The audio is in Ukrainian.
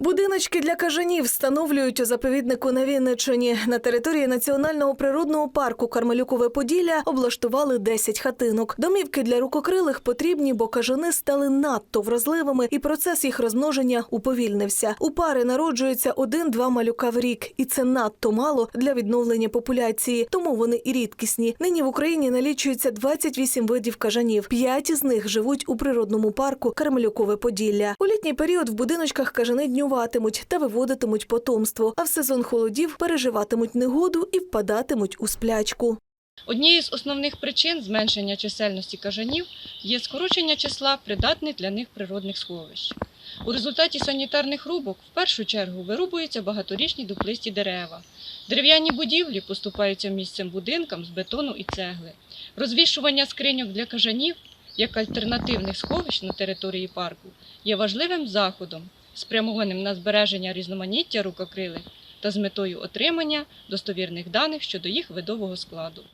Будиночки для кажанів встановлюють у заповіднику на Вінниччині. На території національного природного парку Кармелюкове Поділля облаштували 10 хатинок. Домівки для рукокрилих потрібні, бо кажани стали надто вразливими, і процес їх розмноження уповільнився. У пари народжується один-два малюка в рік, і це надто мало для відновлення популяції, тому вони і рідкісні. Нині в Україні налічується 28 видів кажанів. П'ять із них живуть у природному парку Кармелюкове Поділля. У літній період в будиночках кажани днюватимуть та виводитимуть потомство, а в сезон холодів переживатимуть негоду і впадатимуть у сплячку. Однією з основних причин зменшення чисельності кажанів є скорочення числа придатних для них природних сховищ. У результаті санітарних рубок в першу чергу вирубуються багаторічні дуплисті дерева. Дерев'яні будівлі поступаються місцем будинкам з бетону і цегли. Розвішування скриньок для кажанів як альтернативних сховищ на території парку є важливим заходом, спрямованим на збереження різноманіття рукокрилих та з метою отримання достовірних даних щодо їх видового складу.